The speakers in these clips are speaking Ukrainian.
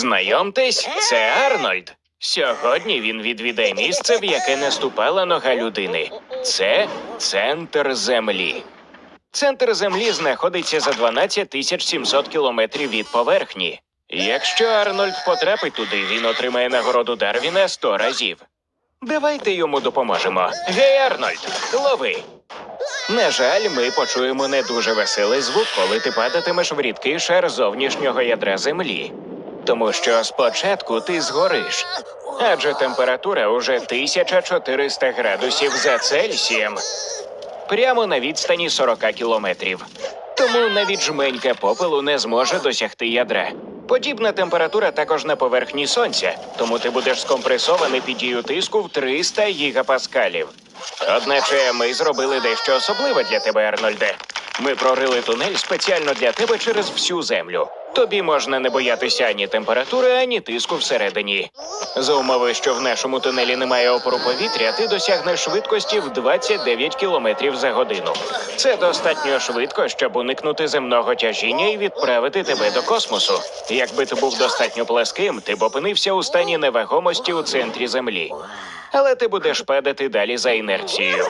Знайомтесь, це Арнольд. Сьогодні він відвідає місце, в яке не ступала нога людини. Це центр землі. Центр землі знаходиться за 12 тисяч 700 кілометрів від поверхні. Якщо Арнольд потрапить туди, він отримає нагороду Дарвіна 100 разів. Давайте йому допоможемо. Гей, Арнольд, лови. На жаль, ми почуємо не дуже веселий звук, коли ти падатимеш в рідкий шар зовнішнього ядра землі. Тому що спочатку ти згориш. Адже температура уже 1400 градусів за Цельсієм. Прямо на відстані 40 кілометрів. Тому навіть жменька попелу не зможе досягти ядра. Подібна температура також на поверхні сонця, тому ти будеш скомпресований під дію тиску в 300 гігапаскалів. Одначе ми зробили дещо особливе для тебе, Арнольде. Ми прорили тунель спеціально для тебе через всю землю. Тобі можна не боятися ані температури, ані тиску всередині. За умови, що в нашому тунелі немає опору повітря, ти досягнеш швидкості в 29 кілометрів за годину. Це достатньо швидко, щоб уникнути земного тяжіння і відправити тебе до космосу. Якби ти був достатньо пласким, ти б опинився у стані невагомості у центрі землі. Але ти будеш падати далі за інерцією.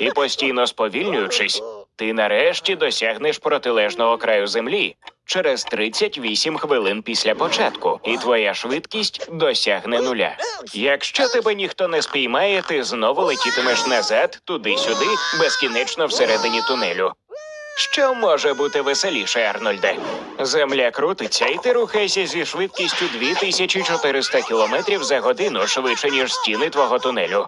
І постійно сповільнюючись, ти нарешті досягнеш протилежного краю землі через 38 хвилин після початку, і твоя швидкість досягне нуля. Якщо тебе ніхто не спіймає, ти знову летітимеш назад, туди-сюди, безкінечно всередині тунелю. Що може бути веселіше, Арнольде? Земля крутиться, і ти рухаєшся зі швидкістю 2400 км за годину швидше, ніж стіни твого тунелю.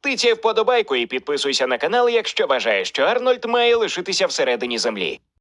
Тицяй вподобайку і підписуйся на канал, якщо вважаєш, що Арнольд має лишитися всередині землі.